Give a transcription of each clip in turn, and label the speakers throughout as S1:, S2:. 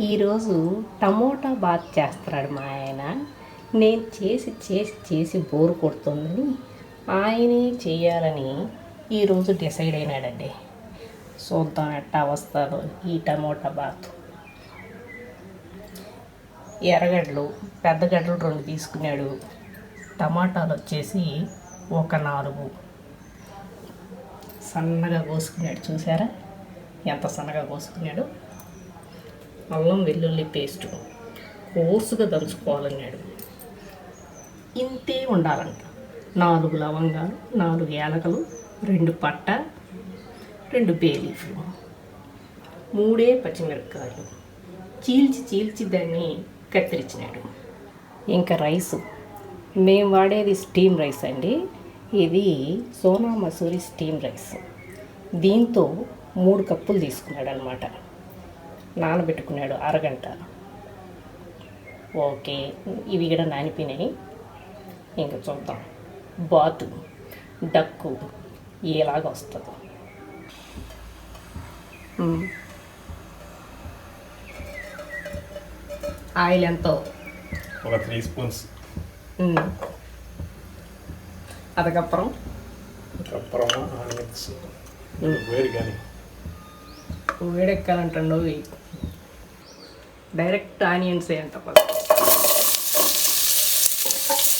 S1: ఈరోజు tomato bath చేస్తున్నాడు మా ఆయన. నేను చేసి చేసి చేసి బోరు కొడుతుందని ఆయనే చేయాలని ఈరోజు డిసైడ్ అయినాడండి. చూద్దాం ఎట్టా వస్తాను ఈ టమోటా బాత్. ఎర్రగడ్డలు పెద్ద గడ్డలు రెండు తీసుకున్నాడు. టమాటాలు వచ్చేసి ఒక నాలుగు. సన్నగా కోసుకున్నాడు చూసారా? ఎంత సన్నగా కోసుకున్నాడు? అల్లం వెల్లుల్లి పేస్ట్ కోసుగా దంచుకోవాలన్నాడు ఇంతే ఉండాలంట. నాలుగు లవంగాలు నాలుగు యాలకలు రెండు పట్ట రెండు బేలీఫ్లు మూడే పచ్చిమిరపకాయలు. చీల్చి చీల్చి దాన్ని కత్తిరించినాడు. ఇంకా రైస్. మేము వాడేది స్టీమ్ రైస్ అండి. ఇది సోనా మసూరి స్టీమ్ రైస్ దీంతో మూడు కప్పులు తీసుకున్నాడు అనమాట నానబెట్టుకున్నాడు అరగంట. ఓకే ఇవి కూడా నానిపోయినాయి. ఇంకా చూద్దాం. బాతు డక్కు ఎలాగ వస్తుందో. ఆయిల్ ఎంతో?
S2: ఒక త్రీ స్పూన్స్. కానీ
S1: వేడెక్కాలంటుండో డైరెక్ట్ ఆనియన్స్ అంట ఫస్ట్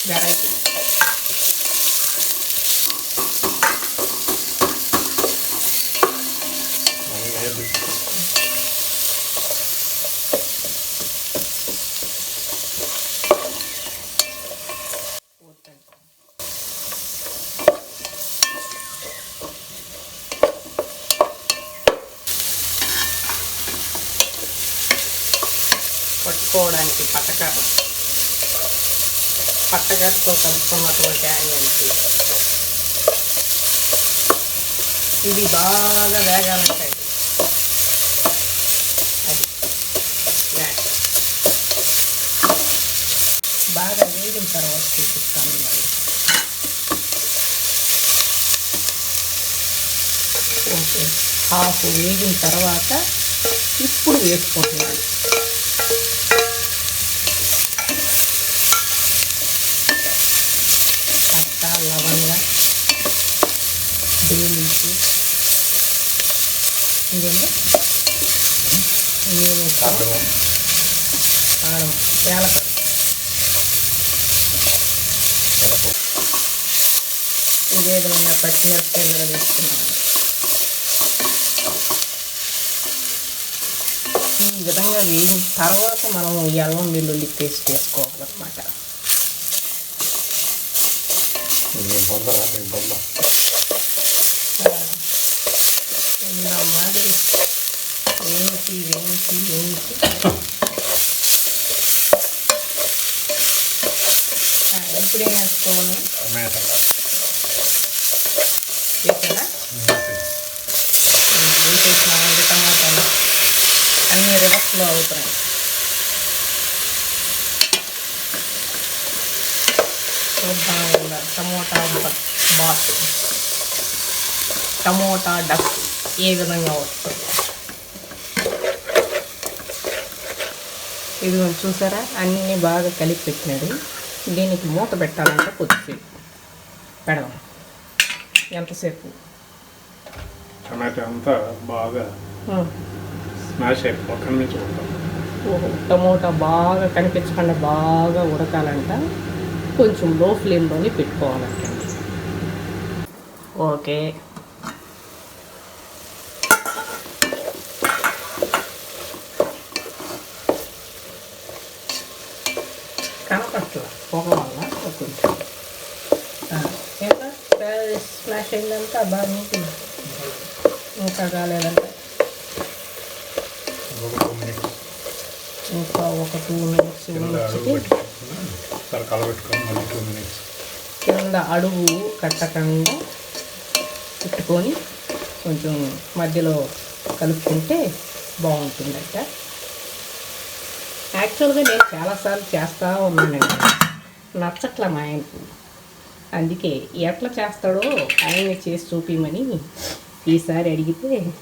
S1: వెరైటీ పట్టకర్రతో కలుపుకున్నటువంటి ఆనియన్స్ ఇవి బాగా వేగాలంటాయి అది. బాగా వేగిన తర్వాత చూపిస్తాను మరి. ఓకే హాఫ్ వేగిన తర్వాత ఇప్పుడు వేసుకుంటున్నాను. ఇంకేంటి ఇంకేం వేస్తాము
S2: అప్పురం
S1: కారం యాలక ఇదే విధంగా పచ్చిమిరపకాయలు కూడా వేసుకున్నాను ఈ విధంగా వేగిన తర్వాత మనం ఈ అల్లం వెల్లుల్లి పేస్ట్ వేసుకోవాలన్నమాట
S2: నేను పొందరా నేను పొంద
S1: ఉన్న మాదిరి వేయించి వేయించి వేయించి ఆ, ఇప్పుడేం వేసుకోవాలి
S2: టమాటా
S1: వేసారా వేసేసినామండి టమాటాలు అన్నీ రివర్స్లో అవుతున్నాయి చూద్దాం ఇంకా టమోటా బ- బాత్ టమోటా డక్ ఏ విధంగా వస్తుంది ఇది చూసారా? అన్నీ బాగా కలిపి పెట్టినాడు. దీనికి మూత పెట్టాలంటే కొద్దిసేపు. పెడదాం. ఎంతసేపు?
S2: టమాటా అంతా బాగా. స్మాష్ అయిపోయి
S1: ఓహో టమోటా బాగా కనిపించకుండా బాగా ఉడకాలంట. కొంచెం లో ఫ్లేమ్లోనే పెట్టుకోవాలంట. ఓకే. కనపట్ల పొగ వల్ల కొంచెం ఆ, ఇంకా స్మాష్ అయిందంతా బాగా నీకు ఇంకా కాలేదంటే ఇంకా ఒక టూ మినిట్స్
S2: కింద అడుగు
S1: కట్టకుండా పెట్టుకొని కొంచెం మధ్యలో కలుపుకుంటే బాగుంటుందట యాక్చువల్గా నేను చాలాసార్లు చేస్తూ ఉన్నానండి. నచ్చట్లే మా ఆయన. అందుకే ఎట్లా చేస్తాడో ఆయన చేసి చూపిమని ఈసారి అడిగితే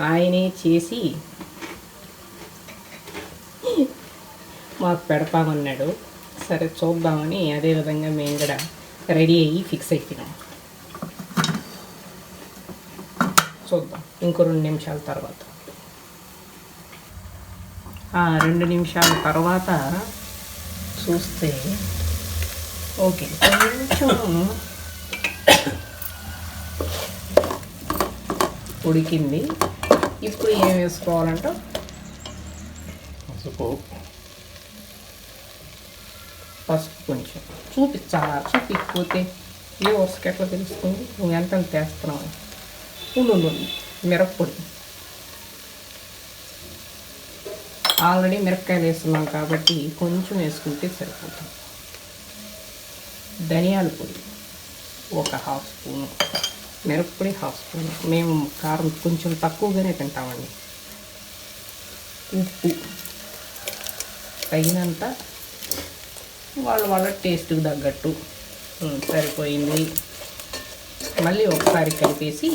S1: ఆయనే చేసి మాకు పెడతామన్నాడు. సరే చూద్దామని అదేవిధంగా మేము కూడా రెడీ అయ్యి ఫిక్స్ అయిపోయినాం. చూద్దాం. ఇంకో రెండు నిమిషాల తర్వాత. రెండు నిమిషాల తర్వాత చూస్తే ఓకే కొంచెం ఉడికింది. ఇప్పుడు ఏం వేసుకోవాలంటే?
S2: పసుపు.
S1: పసుపు కొంచెం. చూపించాలా చూపించకపోతే ఏ వరుసకి ఎట్లా తెలుస్తుంది. నువ్వు ఎంత వేస్తున్నావు? ఉండు. మిరప్పొడి. ఆల్రెడీ మిరపకాయలు వేస్తున్నాం కాబట్టి కొంచెం వేసుకుంటే సరిపోతుంది. ధనియాల పొడి ఒక హాఫ్ స్పూను మిరప్పొడి హాఫ్ స్పూన్. మేము కారం కొంచెం తక్కువగానే తింటామండి. ఉప్పు తగినంత వాళ్ళ వాళ్ళ టేస్ట్కి తగ్గట్టు సరిపోయింది. మళ్ళీ ఒకసారి కలిపేసి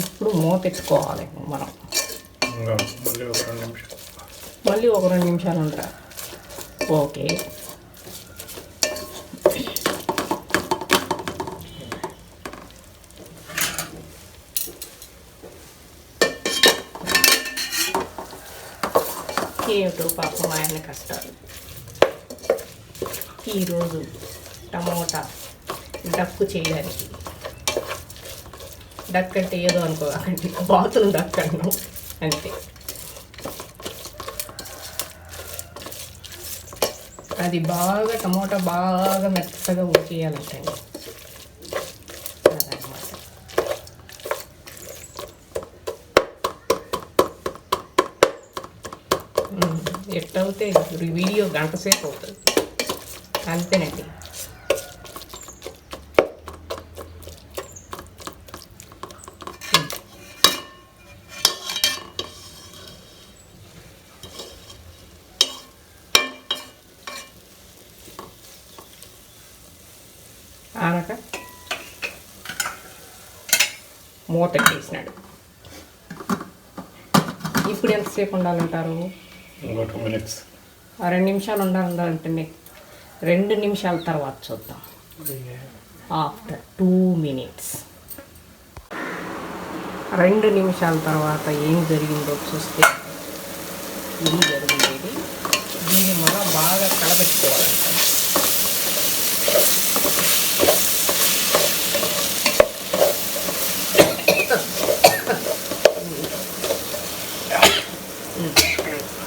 S1: ఇప్పుడు మూతెట్టుకోవాలి మనం.
S2: మళ్ళీ ఒక రెండు నిమిషాలు.
S1: మళ్ళీ ఉంటా ఓకే. ఏమిటో పాపం ఆయన కష్టాలు. ఈరోజు టమోటా డక్కు చేయడానికి. డక్ అంటే ఏదో అనుకోకండి. బాతులు డక్ అన్నాం అంతే. అది బాగా టమోటా బాగా మెత్తగా ఉడికేయాలంటండి. అదనమాట ఎట్టవుతే వీడియో గంట సేపు అవుతుంది. అంతేనండి. మూత తీసినాడు. ఇప్పుడు ఎంతసేపు ఉండాలంటారు? రెండు నిమిషాలు ఉండాలంటే రెండు నిమిషాల తర్వాత చూద్దాం. After two minutes. రెండు నిమిషాల తర్వాత ఏం జరిగిందో చూస్తే ఇది జరిగింది? దీన్ని మళ్ళా బాగా కలబెట్టుకోవాలంట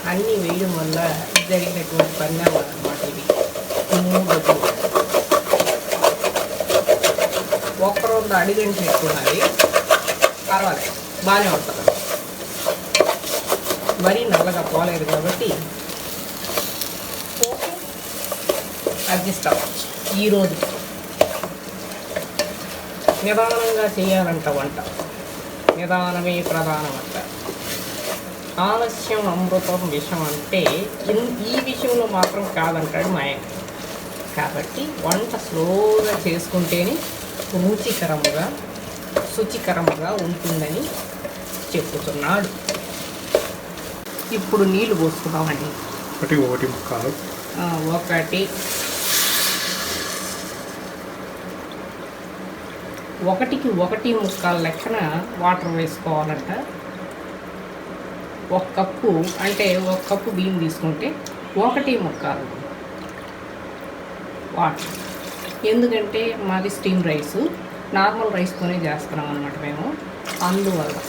S1: అన్నీ వేయడం వల్ల జరిగినటువంటి పరిణామాలు అన్నమాట ఇవి మూడు ఒక్క రెండు అడిగంటి పెట్టుకున్నది పర్వాలేదు. బాగానే ఉంటుంది. మరీ నల్లగా పోలేదు కాబట్టి అడ్జస్ట్ అవ్వచ్చు. ఈరోజు నిదానంగా చేయాలంట వంట. నిదానమే ప్రధానమంట ఆలస్యం అమృతం విషం అంటే ఈ విషయంలో మాత్రం కాదంటాడు మా ఆయన కాబట్టి వంట స్లోగా చేసుకుంటేనే రుచికరముగా శుచికరముగా ఉంటుందని చెప్పుతున్నాడు. ఇప్పుడు నీళ్ళు పోసుకుందామండి.
S2: ఒకటి ఒకటి ముక్కాలు.
S1: ఒకటి. ఒకటికి ఒకటి ముక్కాల లెక్కన వాటర్ వేసుకోవాలంట. ఒక కప్పు అంటే ఒక కప్పు బియ్యం తీసుకుంటే ఒకటి ముక్కాలు వాటర్. ఎందుకంటే మాది స్టీమ్ రైస్ నార్మల్ రైస్తోనే చేస్తున్నాం అనమాట మేము. అందువల్ల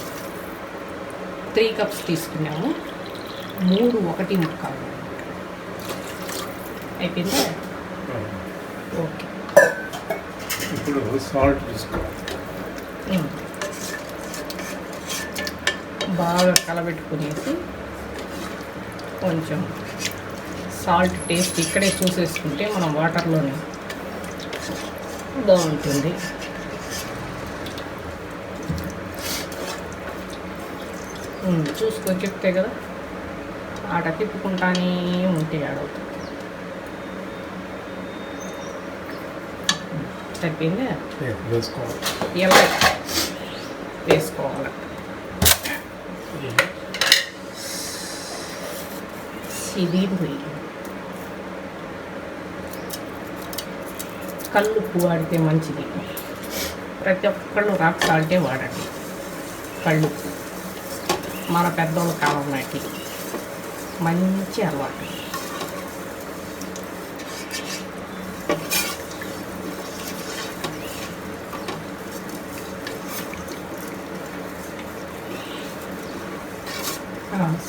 S1: త్రీ కప్స్ తీసుకున్నాము. మూడు ఒకటి ముక్కాలు. అయిపోయిందా? ఓకే.
S2: ఇప్పుడు సాల్ట్ తీసుకోవాలి.
S1: బాగా కలబెట్టుకునేసి కొంచెం సాల్ట్ టేస్ట్ ఇక్కడే చూసేసుకుంటే మనం వాటర్లోనే బాగుంటుంది. చూసుకొని చెప్తే కదా ఆట తిప్పుకుంటానే ఉంటే ఆడవుతుంది సరిపోయిందా?
S2: వేసుకోవాలి.
S1: ఇలా వేసుకోవాలి. మంచిది పోయి కల్లుప్పు వాడితే మంచిది. ప్రతి ఒక్కళ్ళు రాక్ సాల్టే వాడండి. కళ్ళుప్పు మన పెద్దోళ్ళ కాలం నాటి మంచి అలవాటు.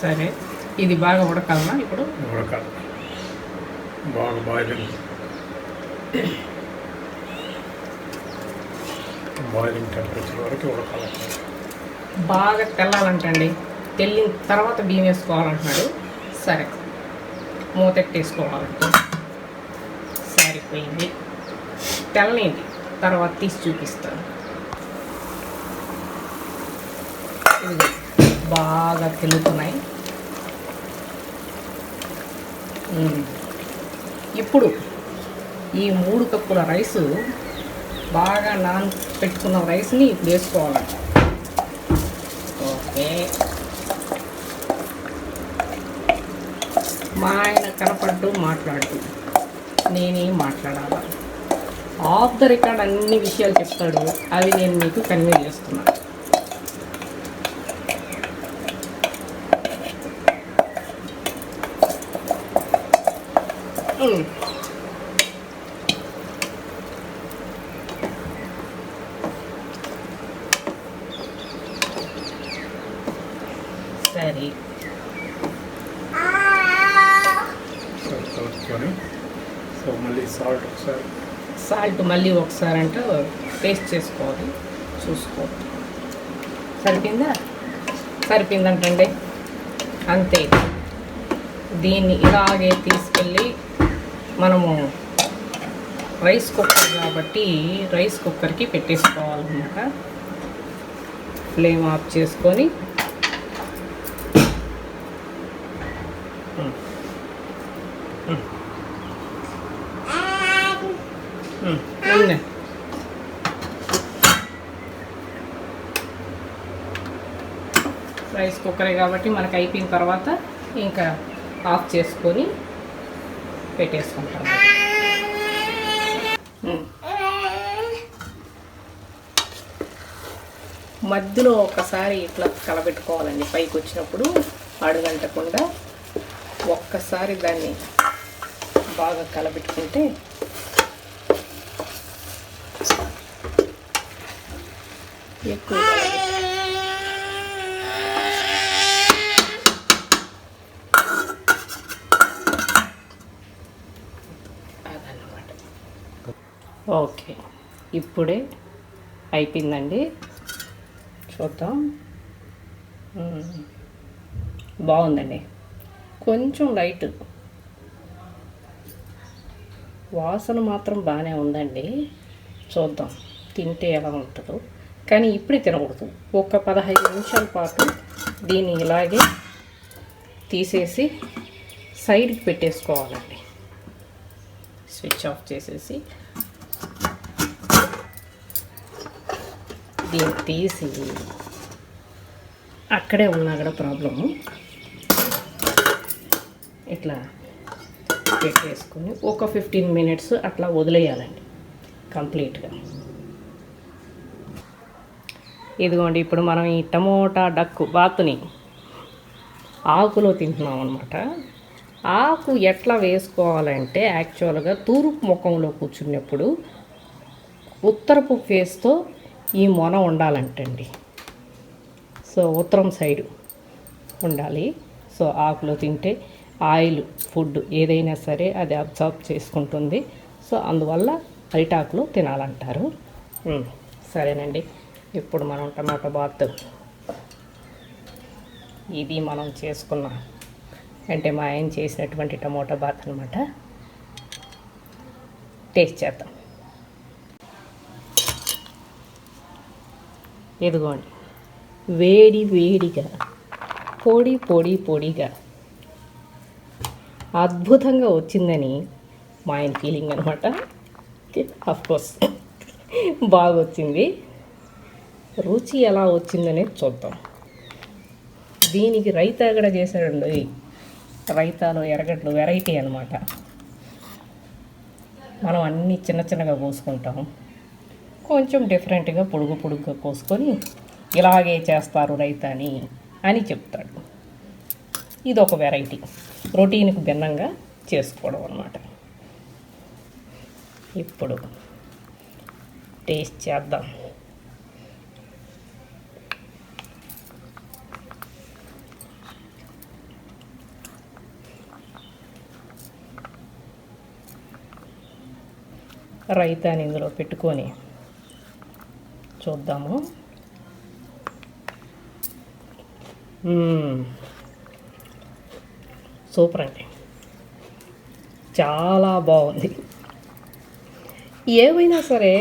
S1: సరే. ఇది బాగా ఉడకాలనా? ఇప్పుడు?
S2: ఉడకాలి. బాగా బాయిలింగ్ బాయిలింగ్ టెంపరేచర్ వరకు ఉడకాలి.
S1: బాగా తెల్లాలంటండి. తెల్లిన తర్వాత బియ్యం వేసుకోవాలంటున్నాడు. సరే. మూతెట్టేసుకోవాలంటే సరిపోయింది. తెల్లనింది తర్వాత తీసి చూపిస్తాను. బాగా తెలుగుతున్నాయి. ఇప్పుడు ఈ మూడు కప్పుల రైసు బాగా నాన్ పెట్టుకున్న రైస్ని వేసుకోవాలి. ఓకే. మా ఆయన కనపడ్డు మాట్లాడు నేనేం మాట్లాడాలా? ఆఫ్ ద రికార్డ్ అన్ని విషయాలు చెప్తాడు. అవి నేను మీకు కన్వే చేస్తున్నాను. సరే.
S2: సో మళ్ళీ సాల్ట్ ఒకసారి.
S1: సాల్ట్ మళ్ళీ ఒకసారి అంటే టేస్ట్ చేసుకోవాలి. చూసుకోవాలి సరిపోయిందా? సరిపోయిందంటండి. అంతే. దీన్ని ఇలాగే తీసుకెళ్ళి మనము రైస్ కుక్కర్ కాబట్టి రైస్ కుక్కర్కి పెట్టేసుకోవాలన్నమాట. ఫ్లేమ్ ఆఫ్ చేసుకొని ఉమ్. రైస్ కుక్కరే కాబట్టి మనకు అయిపోయిన తర్వాత ఇంకా ఆఫ్ చేసుకొని పెట్టేసుకుంటాం మధ్యలో ఒకసారి ఇట్లా కలబెట్టుకోవాలండి. పైకి వచ్చినప్పుడు అడుగంటకుండా ఒక్కసారి దాన్ని బాగా కలబెట్టుకుంటే ఎక్కువ కలబెట్టు- అదన్నమాట. ఓకే. ఇప్పుడే అయిపోయిందండి. చూద్దాం. బాగుందండి. కొంచెం లైట్. వాసన మాత్రం బాగానే ఉందండి. చూద్దాం. తింటే ఎలా ఉంటుందో. కానీ ఇప్పుడే తినకూడదు. ఒక పదహైదు నిమిషాల పాటు దీన్ని ఇలాగే తీసేసి సైడ్కి పెట్టేసుకోవాలండి. స్విచ్ ఆఫ్ చేసేసి దీన్ని తీసి అక్కడే ఉన్నా కూడా ప్రాబ్లము. ఇట్లా పెట్టేసుకొని ఒక ఫిఫ్టీన్ మినిట్స్ అట్లా వదిలేయాలండి కంప్లీట్గా. ఇదిగోండి ఇప్పుడు మనం ఈ టమోటా డక్కు బాతుని ఆకులో తింటున్నాం అనమాట ఆకు ఎట్లా వేసుకోవాలంటే యాక్చువల్గా తూర్పు ముఖంలో కూర్చున్నప్పుడు ఉత్తరపు ఫేస్తో ఈ మొన ఉండాలంటండి. సో ఉత్తరం సైడు ఉండాలి. సో ఆకులో తింటే ఆయిల్ ఫుడ్ ఏదైనా సరే అది అబ్జర్వ్ చేసుకుంటుంది. సో అందువల్ల అరిటాకులో తినాలంటారు. సరేనండి. ఇప్పుడు మనం టమాటో బాత్. ఇది మనం చేసుకున్న అంటే మా ఆయన చేసినటువంటి టమోటా బాత్ అనమాట టేస్ట్ చేద్దాం. ఇదిగోండి. వేడి వేడిగా పొడి పొడి పొడిగా అద్భుతంగా వచ్చిందని మా ఆయన ఫీలింగ్ అనమాట కోర్స్ బాగా వచ్చింది రుచి ఎలా వచ్చిందనేది చూద్దాం. దీనికి రైతా కూడా చేశాడండి? రైతాలో ఎరగడ్లు వెరైటీ అనమాట మనం అన్నీ చిన్న చిన్నగా కోసుకుంటాం. కొంచెం డిఫరెంట్గా పొడుగు పొడుగుగా కోసుకొని ఇలాగే చేస్తారు రైతాని అని చెప్తాడు. ఇది ఒక వెరైటీ. రొటీన్కి భిన్నంగా చేసుకోవడం అనమాట ఇప్పుడు టేస్ట్ చేద్దాం. రైతాని ఇందులో పెట్టుకొని చూద్దాము. సూపర్ అండి. చాలా బాగుంది. ఏమైనా సరే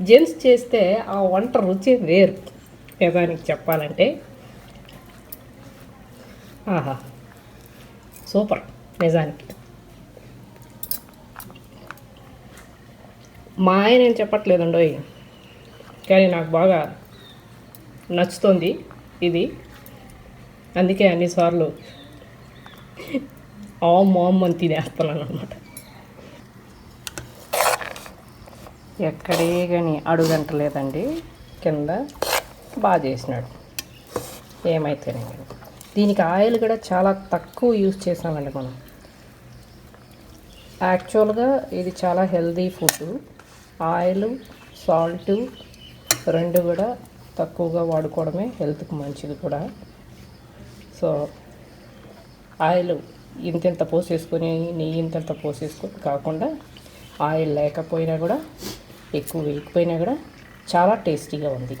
S1: జెంట్స్ చేస్తే ఆ వంట రుచి వేరు. నిజానికి చెప్పాలంటే. ఆహా సూపర్ నిజానికి. మా ఆయన ఏం చెప్పట్లేదండోయ్ కానీ నాకు బాగా నచ్చుతుంది ఇది. అందుకే అన్నిసార్లు ఆ ఆమ్ అని తినేస్తున్నాను అనమాట. ఎక్కడే కానీ అడుగంటలేదండి. కింద బాగా చేసినాడు. ఏమైతేనే దీనికి ఆయిల్ కూడా చాలా తక్కువ యూజ్ చేసామండి మనం. యాక్చువల్గా ఇది చాలా హెల్దీ ఫుడ్. ఆయిల్ సాల్ట్ రెండు కూడా తక్కువగా వాడుకోవడమే హెల్త్కి మంచిది కూడా. సో ఆయిల్ ఇంతెంత పోసేసుకొని నెయ్యి ఇంతెంత పోసేసుకొని కాకుండా ఆయిల్ లేకపోయినా కూడా ఎక్కువ వేయకపోయినా కూడా చాలా టేస్టీగా ఉంది.